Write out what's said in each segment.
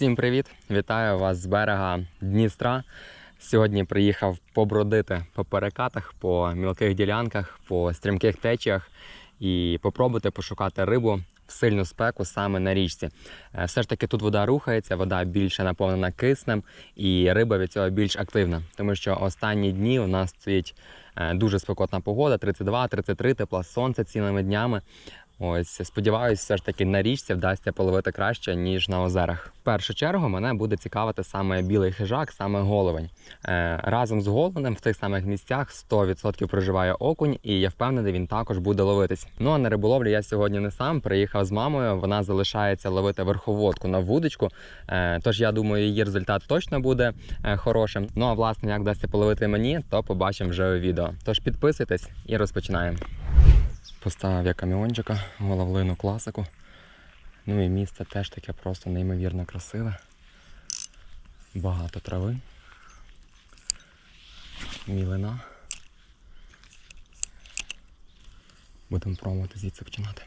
Всім привіт! Вітаю вас з берега Дністра. Сьогодні приїхав побродити по перекатах, по мілких ділянках, по стрімких течіях і попробувати пошукати рибу в сильну спеку саме на річці. Е, Все ж таки тут вода рухається, вода більше наповнена киснем, і риба від цього більш активна, тому що останні дні у нас стоїть е, дуже спекотна погода, 32-33, тепло сонце цілими днями. Ось сподіваюся, все ж таки на річці вдасться половити краще, ніж на озерах. В першу чергу мене буде цікавити саме білий хижак, саме головень. Е, разом з головнем в тих самих місцях 100% проживає окунь, і я впевнений, він також буде ловитись. Ну а на риболовлю я сьогодні не сам. Приїхав з мамою. Вона залишається ловити верховодку на вудочку. Е, тож я думаю, її результат точно буде е, хорошим. Ну а власне, як вдасться половити мені, то побачимо вже у відео. Тож підписуйтесь і розпочинаємо. Поставив я каміончика, головлину класику. Ну і місце теж таке просто неймовірно красиве. Багато трави. Мілина. Будемо пробувати звідси починати.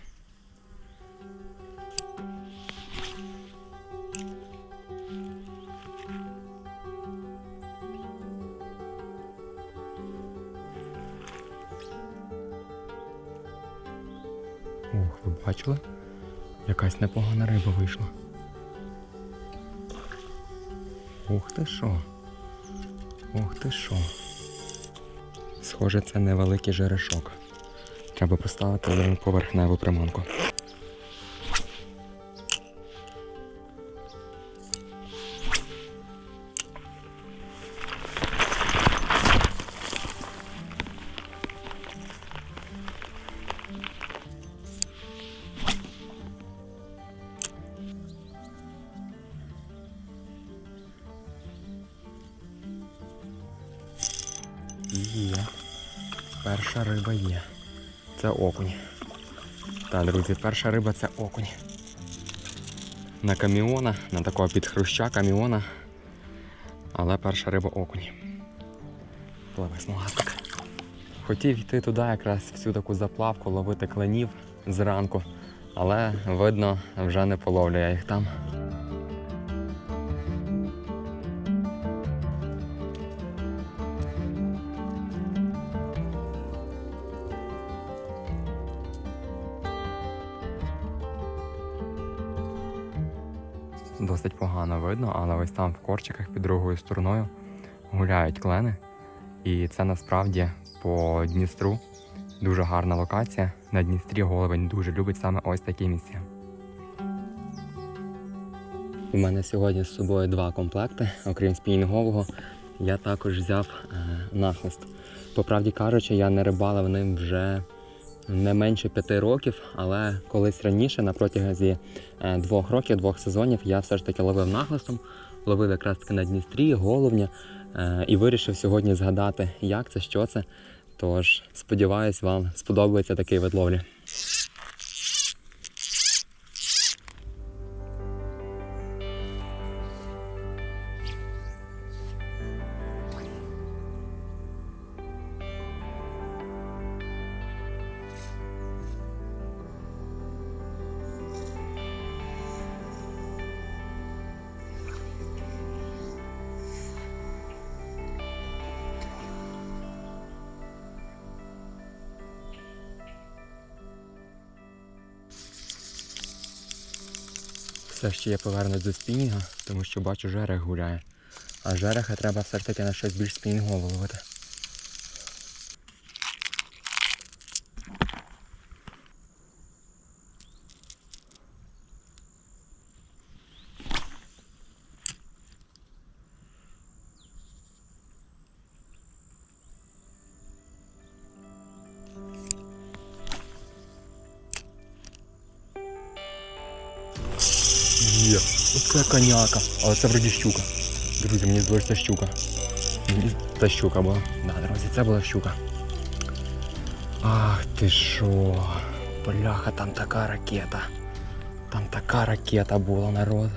Ох, ви бачили? Якась непогана риба вийшла. Ух ти що. Ух ти що. Схоже, це невеликий жерешок. Треба поставити поверхневу приманку. Друзі, перша риба це окунь. На каміона, на такого підхруща каміона. Але перша риба окунь. Пливе смугастик. Хотів йти туди якраз всю таку заплавку, ловити кленів зранку. Але видно, вже не половлю я їх там. Видно, але ось там в корчиках під другою стороною гуляють клени. І це насправді по Дністру дуже гарна локація. На Дністрі головень дуже любить саме ось такі місця. У мене сьогодні з собою два комплекти, окрім спінінгового. Я також взяв е, нахлист. По правді кажучи, я не рибалив ним вже не менше п'яти років, але колись раніше, на протязі е, двох років, двох сезонів, я все ж таки ловив нахлистом, ловив якраз таки на Дністрі, головня е, і вирішив сьогодні згадати, як це, що це. Тож сподіваюсь, вам сподобається такий вид ловлі. Ще я повернусь до спінінга, тому що бачу жерех гуляє. А жереха треба все ж таки на щось більш спінінгово ловити. Коняка. Але це вроді щука. Друзі, мені це щука. Це щука була. Да, друзі, це була щука. Ах ти що. Бляха, там така ракета. Там така ракета була, народ.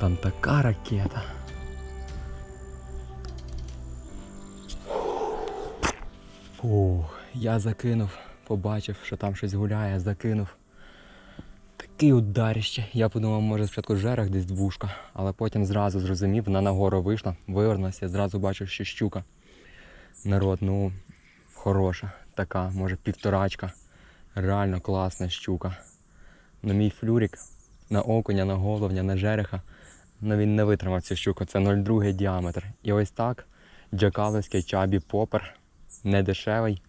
Там така ракета. Фух, я закинув, побачив, що там щось гуляє, закинув. Такий ударіще. Я подумав, може спочатку жерех десь двушка, але потім зразу зрозумів, вона нагору вийшла, вивернулася, зразу бачив, що щука. Народ, ну, хороша, така, може, півторачка. Реально класна щука. На мій флюрик, на окуня, на головня, на жереха. Ну він не витримав цю щуку, це 0,2 діаметр. І ось так джакаловський чабі попер, не дешевий.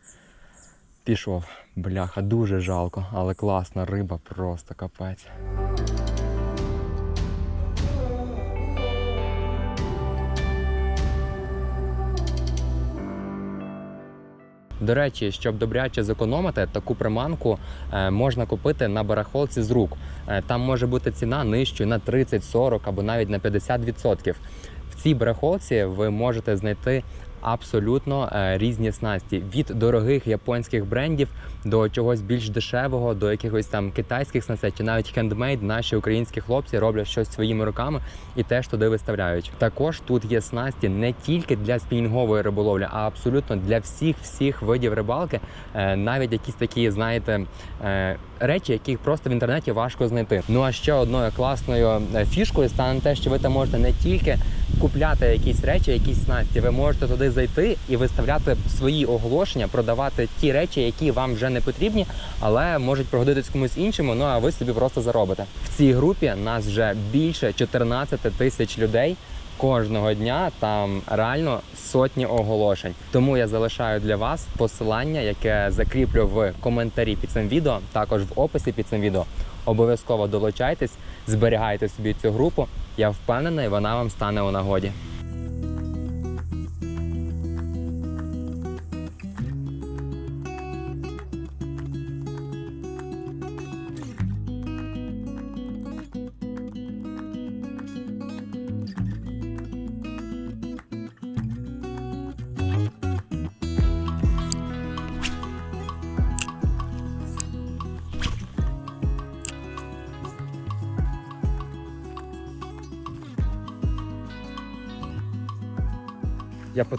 Пішов. Бляха, дуже жалко, але класна риба, просто капець. До речі, щоб добряче зекономити, таку приманку е, можна купити на барахолці з рук. Е, там може бути ціна нижчою на 30, 40 або навіть на 50%. В цій барахолці ви можете знайти абсолютно е, різні снасті від дорогих японських брендів до чогось більш дешевого, до якихось там китайських снастей, чи навіть хендмейд. Наші українські хлопці роблять щось своїми руками і теж туди виставляють. Також тут є снасті не тільки для спінінгової риболовлі, а абсолютно для всіх всіх видів рибалки, Е, навіть якісь такі, знаєте, е, речі, які просто в інтернеті важко знайти. Ну а ще одною класною е, фішкою стане те, що ви там можете не тільки купляти якісь речі, якісь снасті, ви можете туди зайти і виставляти свої оголошення, продавати ті речі, які вам вже не потрібні, але можуть пригодитись комусь іншому. Ну а ви собі просто заробите. В цій групі нас вже більше 14 тисяч людей. Кожного дня там реально сотні оголошень. Тому я залишаю для вас посилання, яке закріплю в коментарі під цим відео, також в описі під цим відео. Обов'язково долучайтесь, зберігайте собі цю групу. Я впевнений, вона вам стане у нагоді.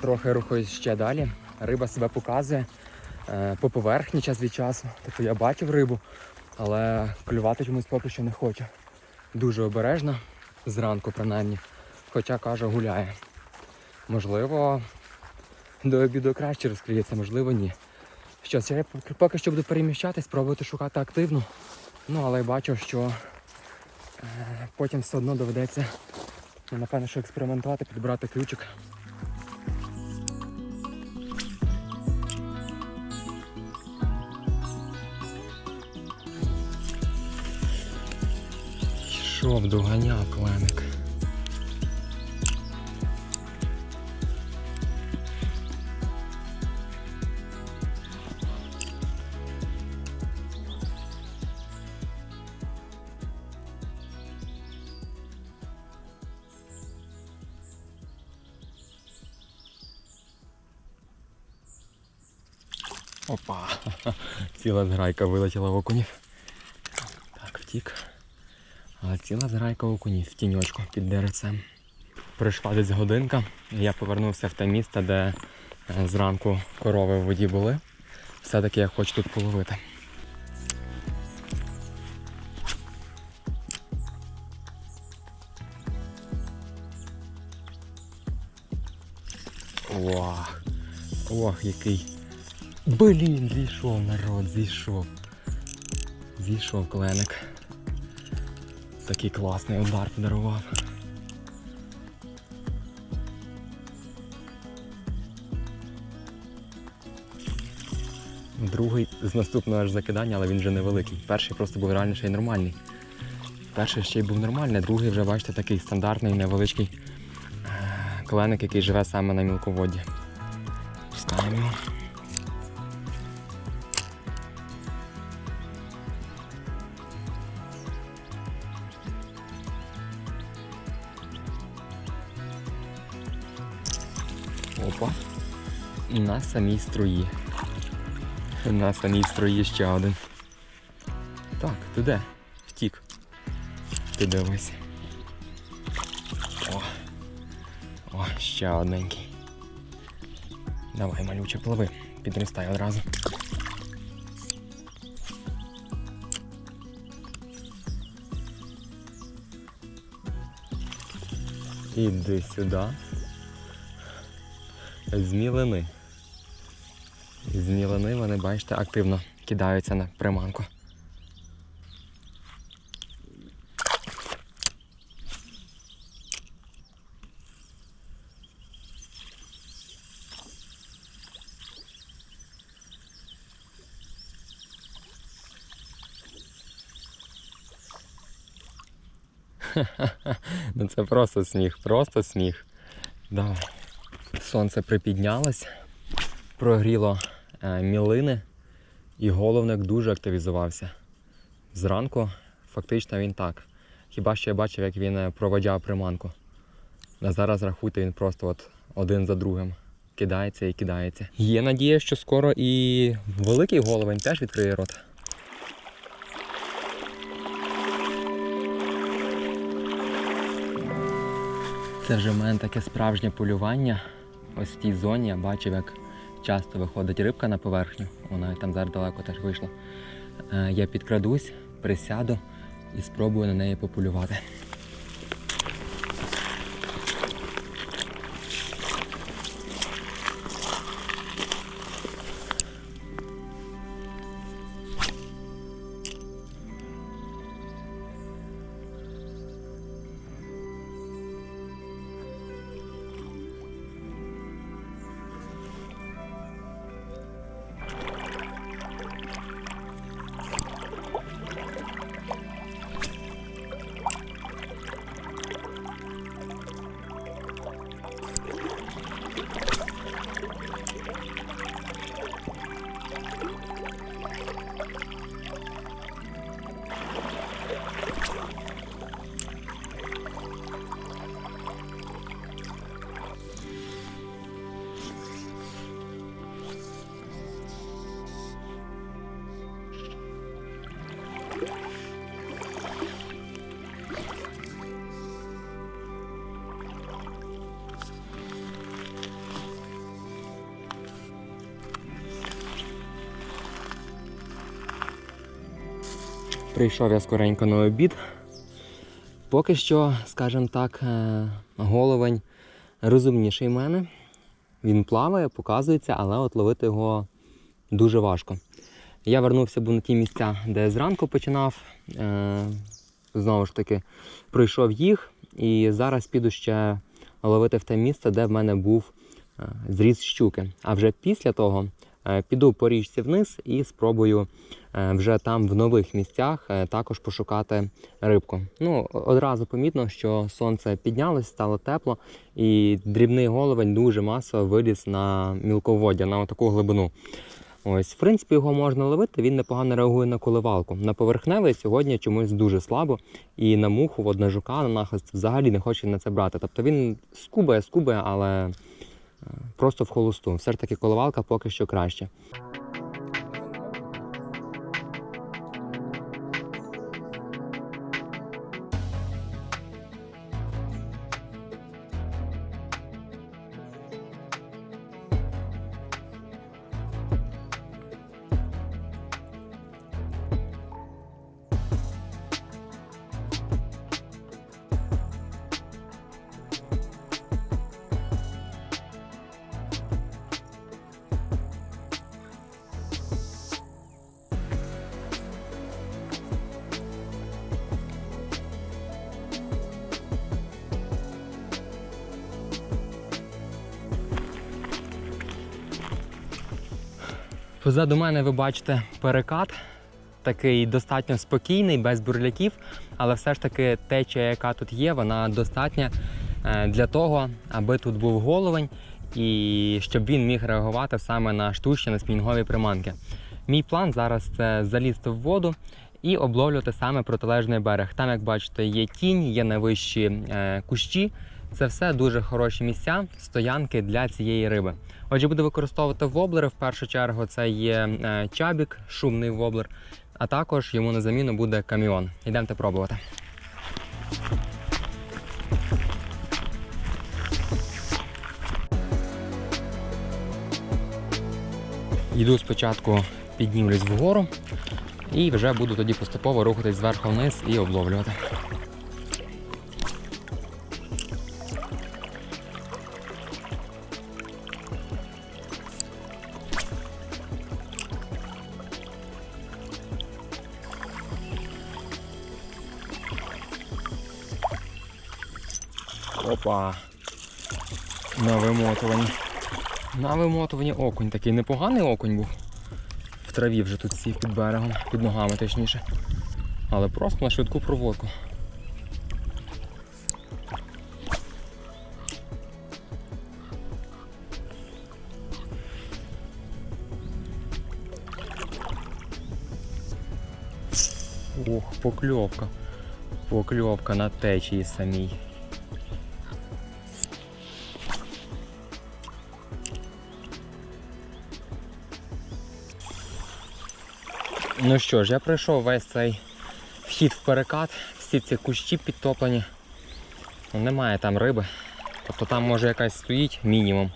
Я потрохи рухаюсь ще далі. Риба себе показує е, по поверхні час від часу. Тобто я бачив рибу, але клювати чомусь поки що не хочу. Дуже обережно, зранку принаймні. Хоча каже, гуляє. Можливо, до обіду краще розкриється, можливо, ні. Що я поки- що буду переміщатись, спробувати шукати активно. Ну, але я бачу, що е, потім все одно доведеться, напевно, що експериментувати, підбирати ключик. Йшов, доганяв кленик. Опа! Ціла зграйка вилетіла в окунів. Так, втік. А ціла зграйка окунів в тіньочку під деревцем. Прийшла десь годинка, я повернувся в те місце, де е, зранку корови в воді були. Все-таки я хочу тут половити. Ох, ох, який. Блін, зійшов народ, зійшов. Зійшов кленик. Такий класний удар подарував. Другий з наступного аж закидання, але він вже невеликий. Перший просто був реально ще й нормальний. Перший ще й був нормальний, другий вже, бачите, такий стандартний невеличкий е, кленик, який живе саме на мілководді. Пускаємо І на самій струї. На самій струї ще один. Так, ти де? Втік. Ти дивись. О, О, ще одненький. Давай, малюче, пливи. Підростай одразу. Іди сюди. Змілений. З вони, бачите, активно кидаються на приманку. Ну це просто сміх, просто сміх. Давай. Сонце припіднялось, прогріло мілини, і головник дуже активізувався. Зранку фактично він так. Хіба що я бачив, як він е, проводяв приманку. А зараз рахуйте, він просто от один за другим кидається і кидається. Є надія, що скоро і великий головень теж відкриє рот. Це вже в мене таке справжнє полювання. Ось в тій зоні я бачив, як часто виходить рибка на поверхню. Вона там зараз далеко теж вийшла. Е, Я підкрадусь, присяду і спробую на неї пополювати. Прийшов я скоренько на обід. Поки що, скажімо так, е, головень розумніший мене. Він плаває, показується, але от ловити його дуже важко. Я вернувся був на ті місця, де зранку починав. Е, Знову ж таки, пройшов їх і зараз піду ще ловити в те місце, де в мене був е, зріз щуки. А вже після того піду по річці вниз і спробую е, вже там в нових місцях е, також пошукати рибку. Ну, одразу помітно, що сонце піднялось, стало тепло, і дрібний головень дуже масово виліз на мілководдя, на таку глибину. Ось, в принципі, його можна ловити, він непогано реагує на коливалку. На поверхневий сьогодні чомусь дуже слабо, і на муху, от на жука, на нахист взагалі не хоче на це брати. Тобто він скубає, скубає, але е, просто в холосту. Все ж таки коловалка поки що краще. Позаду мене ви бачите перекат, такий достатньо спокійний, без бурляків, але все ж таки течія, яка тут є, вона достатня е, для того, аби тут був головень і щоб він міг реагувати саме на штучні на спінінгові приманки. Мій план зараз це залізти в воду і обловлювати саме протилежний берег. Там, як бачите, є тінь, є найвищі е, кущі. Це все дуже хороші місця, стоянки для цієї риби. Отже, буду використовувати воблери. В першу чергу це є е, чабік, шумний воблер, а також йому на заміну буде каміон. Йдемте пробувати. Йду спочатку піднімлюсь вгору і вже буду тоді поступово рухатись зверху вниз і обловлювати. Опа. На вимотуванні. На вимотуванні окунь такий непоганий окунь був. В траві вже тут сів під берегом, під ногами точніше. Але просто на швидку проводку. Ох, покльовка. Покльовка на течії самій. Ну що ж, я пройшов весь цей вхід в перекат, всі ці кущі підтоплені. Ну, немає там риби. Тобто там може якась стоїть мінімум.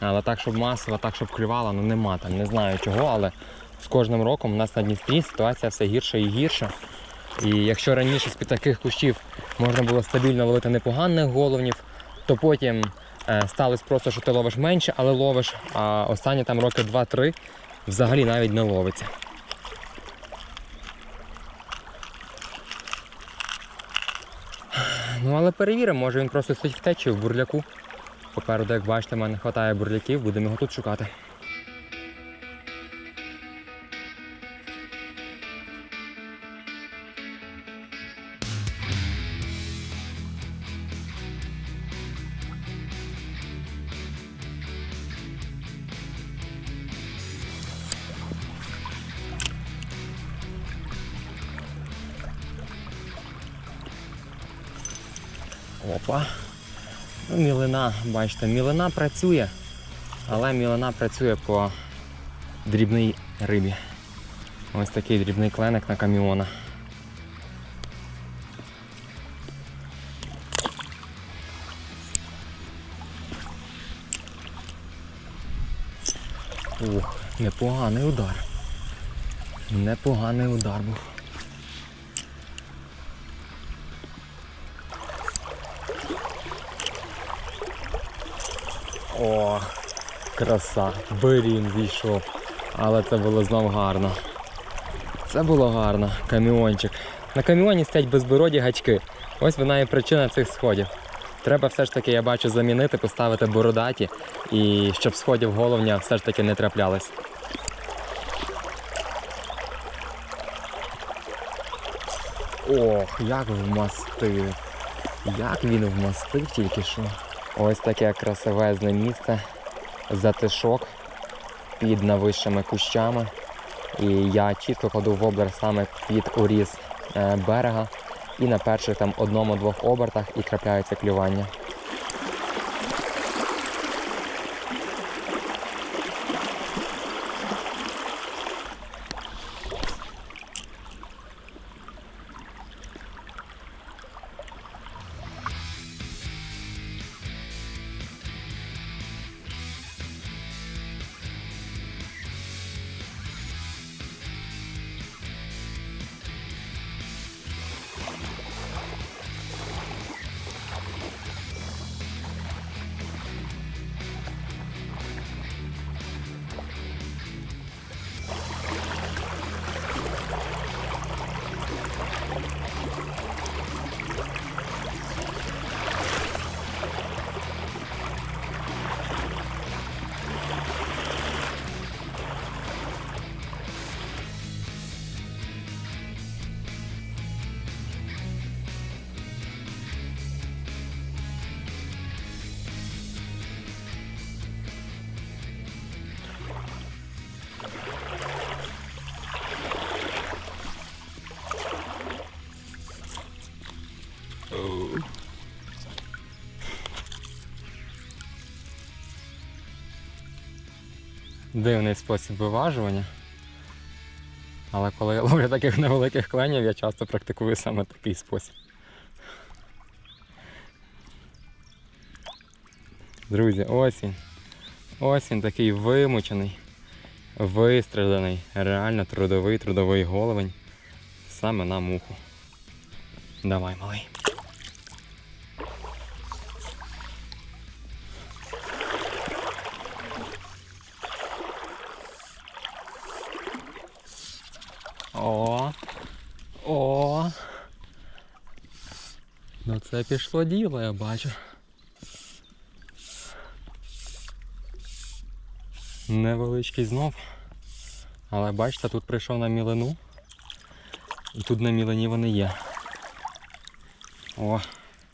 Але так, щоб масово, так, щоб клювала, ну нема там. Не знаю чого, але з кожним роком у нас на Дністрі ситуація все гірша і гірша. І якщо раніше з-під таких кущів можна було стабільно ловити непоганих головнів, то потім е, сталося просто, що ти ловиш менше, але ловиш, а останні там роки 2-3 взагалі навіть не ловиться. Ну але перевіримо, може він просто стоїть в течі в бурляку. Попереду, як бачите, в мене вистачає бурляків, будемо його тут шукати. Бачите, мілина працює, але мілина працює по дрібній рибі. Ось такий дрібний кленик на каміона. Ух, непоганий удар. Непоганий удар був. О, краса, берін зійшов. Але це було знов гарно. Це було гарно, каміончик. На каміоні стоять безбороді гачки. Ось вона і причина цих сходів. Треба все ж таки, я бачу, замінити, поставити бородаті, і щоб сходів головня все ж таки не траплялось. Ох, як вмастив. Як він вмастив тільки що. Ось таке красивезне місце, затишок під навищими кущами. І я чітко кладу воблер саме під уріз е, берега. І на перших там одному-двох обертах і трапляються клювання. Дивний спосіб виважування. Але коли я ловлю таких невеликих кленів, я часто практикую саме такий спосіб. Друзі. Ось він такий вимучений, вистрілений, реально трудовий, трудовий головень. Саме на муху. Давай, малий. Та пішло діло, я бачу. Невеличкий знов. Але бачите, тут прийшов на мілину. І тут на мілині вони є. О,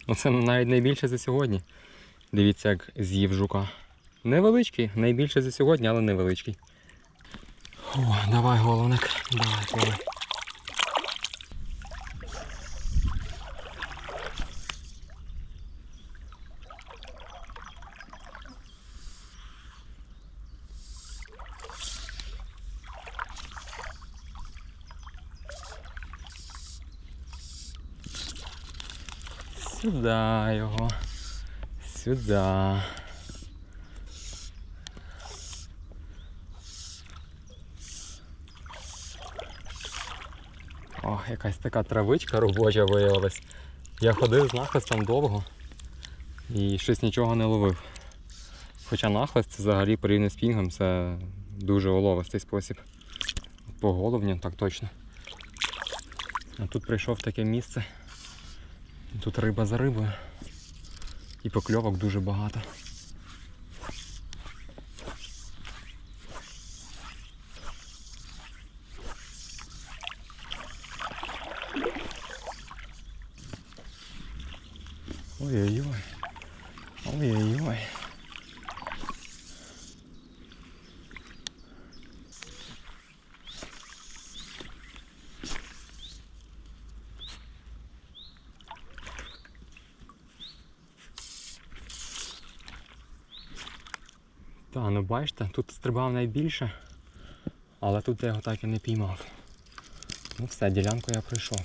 ну це навіть найбільше за сьогодні. Дивіться, як з'їв жука. Невеличкий, найбільше за сьогодні, але невеличкий. О, давай головник, давай, давай. Сюди його. Сюди. О, якась така травичка робоча виявилась. Я ходив з нахистом довго і щось нічого не ловив. Хоча нахист це взагалі порівняно з пінгом це дуже оловистий спосіб. По головні, так точно. А тут прийшов таке місце. Тут риба за рибою. І покльовок дуже багато. Ой-ой-ой. Ой-ой-ой. Бачите, тут стрибав найбільше, але тут я його так і не піймав. Ну все, ділянку я пройшов.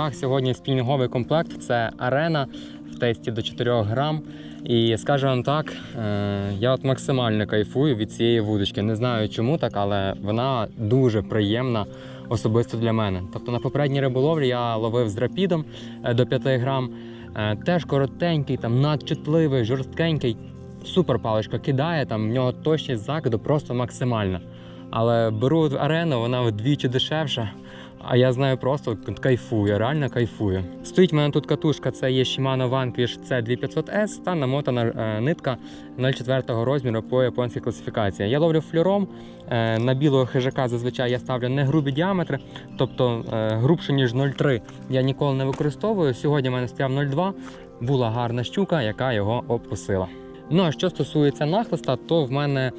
Руках сьогодні спінінговий комплект це арена в тесті до 4 грам. І скажу вам так, е, я от максимально кайфую від цієї вудочки. Не знаю чому так, але вона дуже приємна особисто для мене. Тобто на попередній риболовлі я ловив з рапідом е, до 5 грам. Е, Теж коротенький, там надчутливий, жорсткенький. Супер паличка кидає, там в нього точність закиду просто максимальна. Але беру арену, вона вдвічі дешевша. А я знаю просто кайфую, реально кайфую. Стоїть в мене тут катушка, це є Shimano Vanquish C2500S та намотана е, нитка 0,4 розміру по японській класифікації. Я ловлю флюром. Е, на білого хижака зазвичай я ставлю не грубі діаметри, тобто е, грубше ніж 0,3 я ніколи не використовую. Сьогодні в мене стояв 0,2, була гарна щука, яка його обкусила. Ну а що стосується нахлиста, то в мене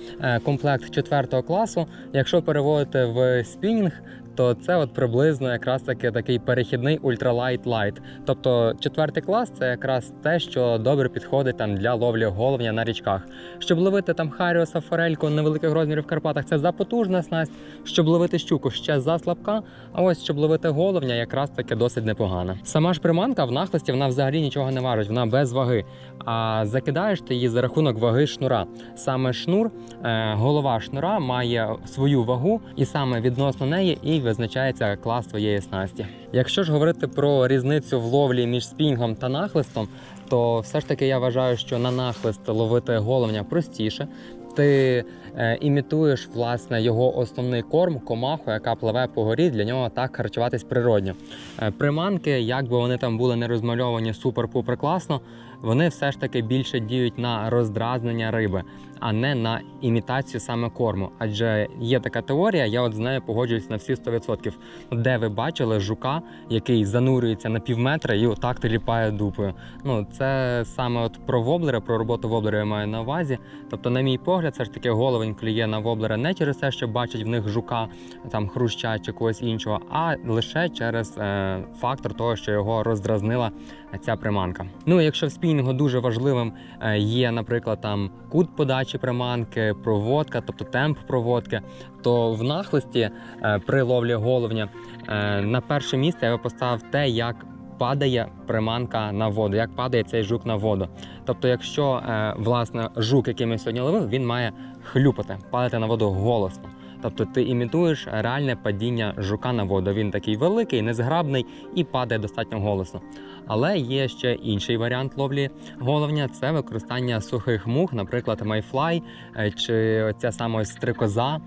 комплект 4 класу. Якщо переводити в спінінг, то це от приблизно якраз таки такий перехідний ультралайт лайт. Тобто четвертий клас це якраз те, що добре підходить там для ловлі головня на річках. Щоб ловити там харіоса, форельку невеликих розмірів в Карпатах, це запотужна снасть. Щоб ловити щуку ще за слабка. А ось щоб ловити головня, якраз таки досить непогана. Сама ж приманка в нахлисті вона взагалі нічого не важить, вона без ваги. А закидаєш ти її за рахунок ваги шнура. Саме шнур, е, голова шнура має свою вагу, і саме відносно неї і визначається клас твоєї снасті. Якщо ж говорити про різницю в ловлі між спінгом та нахлистом, то все ж таки я вважаю, що на нахлист ловити головня простіше. Ти е, імітуєш власне його основний корм, комаху, яка пливе по горі, для нього так харчуватись природньо. Е, приманки, як би вони там були не розмальовані супер-пупер класно, вони все ж таки більше діють на роздразнення риби, а не на імітацію саме корму. Адже є така теорія, я от з нею погоджуюсь на всі 100%. Де ви бачили жука, який занурюється на пів метра і отак теліпає дупою. Ну це саме от про воблери, про роботу воблера я маю на увазі. Тобто, на мій погляд, все ж таки головень клює на воблера не через те, що бачить в них жука, там хруща чи когось іншого, а лише через е, фактор того, що його роздразнила ця приманка. Ну, якщо в спінінгу дуже важливим е, є, наприклад, там кут подачі приманки, проводка, тобто темп проводки, то в нахлисті е, при ловлі головня е, на перше місце я поставив те, як падає приманка на воду, як падає цей жук на воду. Тобто, якщо власне жук, який ми сьогодні ловили, він має хлюпати, падати на воду голосно. Тобто ти імітуєш реальне падіння жука на воду. Він такий великий, незграбний і падає достатньо голосно. Але є ще інший варіант ловлі головня це використання сухих мух, наприклад, майфлай е, чи оця саме стрикоза.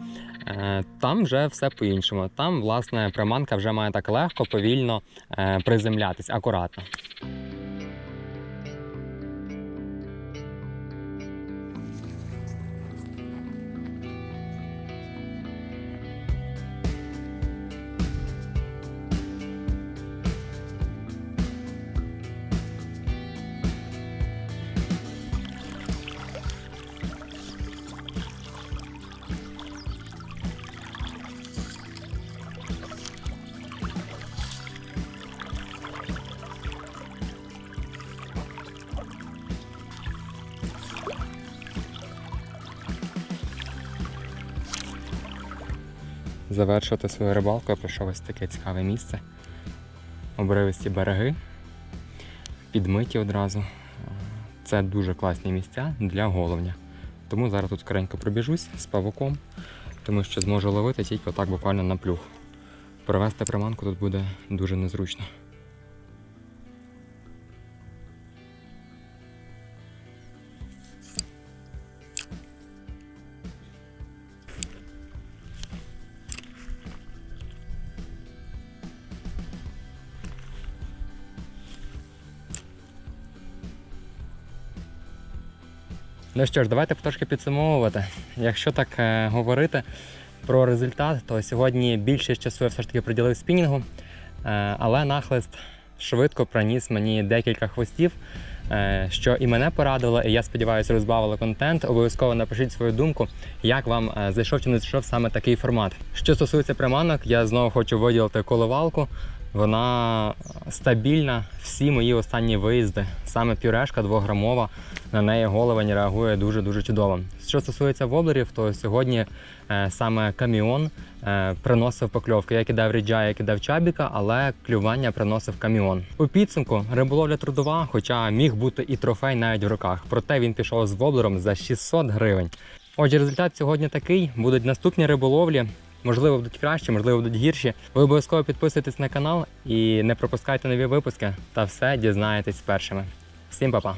Е, Там вже все по-іншому. Там, власне, приманка вже має так легко, повільно е, приземлятись, акуратно. Завершувати свою рибалку я пройшов ось таке цікаве місце. Обривисті береги, підмиті одразу. Це дуже класні місця для головня. Тому зараз тут скоренько пробіжусь з павуком, тому що зможу ловити тільки отак буквально на плюх. Провести приманку тут буде дуже незручно. Ну що ж, давайте потрошки підсумовувати. Якщо так е, говорити про результат, то сьогодні більше часу я все ж таки приділив спінінгу, е, але нахлист швидко проніс мені декілька хвостів, е, що і мене порадило, і я сподіваюся, розбавило контент. Обов'язково напишіть свою думку, як вам е, зайшов чи не зайшов саме такий формат. Що стосується приманок, я знову хочу виділити коливалку. Вона стабільна всі мої останні виїзди. Саме пюрешка двограмова, на неї головень реагує дуже-дуже чудово. Що стосується воблерів, то сьогодні е, саме каміон е, приносив покльовки. Я кидав ріджа, я кидав чабіка, але клювання приносив каміон. У підсумку риболовля трудова, хоча міг бути і трофей навіть в руках. Проте він пішов з воблером за 600 гривень. Отже, результат сьогодні такий. Будуть наступні риболовлі. Можливо, будуть кращі, можливо, будуть гірші. Ви обов'язково підписуйтесь на канал і не пропускайте нові випуски. Та все дізнаєтесь першими. Всім па-па!